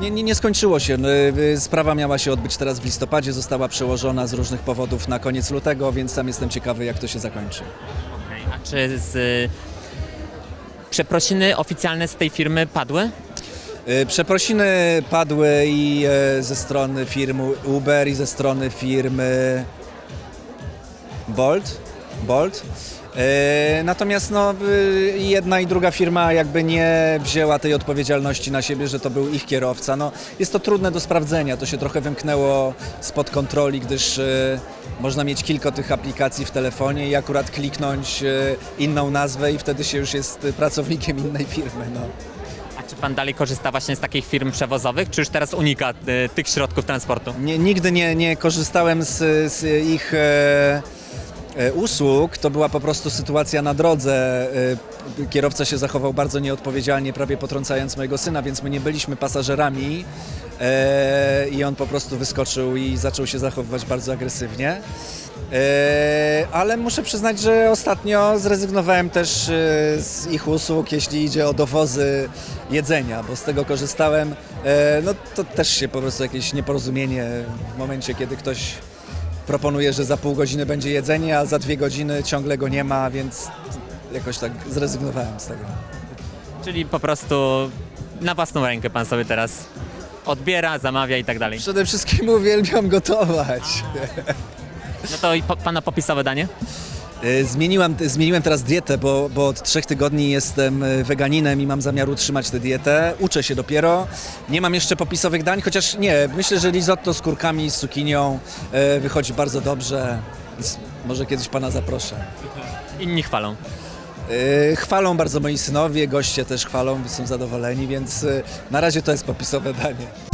Nie, nie, nie skończyło się. No, y, Sprawa miała się odbyć teraz w listopadzie, została przełożona z różnych powodów na koniec lutego, więc sam jestem ciekawy, jak to się zakończy. A czy z... y, Przeprosiny oficjalne z tej firmy padły? Y, Przeprosiny padły i ze strony firmy Uber, i ze strony firmy Bolt. Bolt. E, Natomiast no, y, jedna i druga firma jakby nie wzięła tej odpowiedzialności na siebie, że to był ich kierowca. No, jest to trudne do sprawdzenia, to się trochę wymknęło spod kontroli, gdyż e, można mieć kilka tych aplikacji w telefonie i akurat kliknąć e, inną nazwę i wtedy się już jest pracownikiem innej firmy. No. A czy pan dalej korzysta właśnie z takich firm przewozowych, czy już teraz unika y, tych środków transportu? Nie, nigdy nie, nie korzystałem z, z ich e, usług. To była po prostu sytuacja na drodze. E, kierowca się zachował bardzo nieodpowiedzialnie, prawie potrącając mojego syna, więc my nie byliśmy pasażerami. E, I on po prostu wyskoczył i zaczął się zachowywać bardzo agresywnie. E, ale muszę przyznać, że ostatnio zrezygnowałem też e, z ich usług, jeśli idzie o dowozy jedzenia, bo z tego korzystałem. E, no to też się po prostu jakieś nieporozumienie w momencie, kiedy ktoś proponuje, że za pół godziny będzie jedzenie, a za dwie godziny ciągle go nie ma, więc jakoś tak zrezygnowałem z tego. Czyli po prostu na własną rękę pan sobie teraz odbiera, zamawia i tak dalej. Przede wszystkim uwielbiam gotować. No to i po, pana popisowe danie? E, Zmieniłem, zmieniłem teraz dietę, bo, bo od trzech tygodni jestem e, weganinem i mam zamiar utrzymać tę dietę. Uczę się dopiero. Nie mam jeszcze popisowych dań, chociaż nie, myślę, że risotto z kurkami, z cukinią e, wychodzi bardzo dobrze. Więc może kiedyś pana zaproszę. Inni chwalą. E, Chwalą bardzo moi synowie, goście też chwalą, są zadowoleni, więc e, na razie to jest popisowe danie.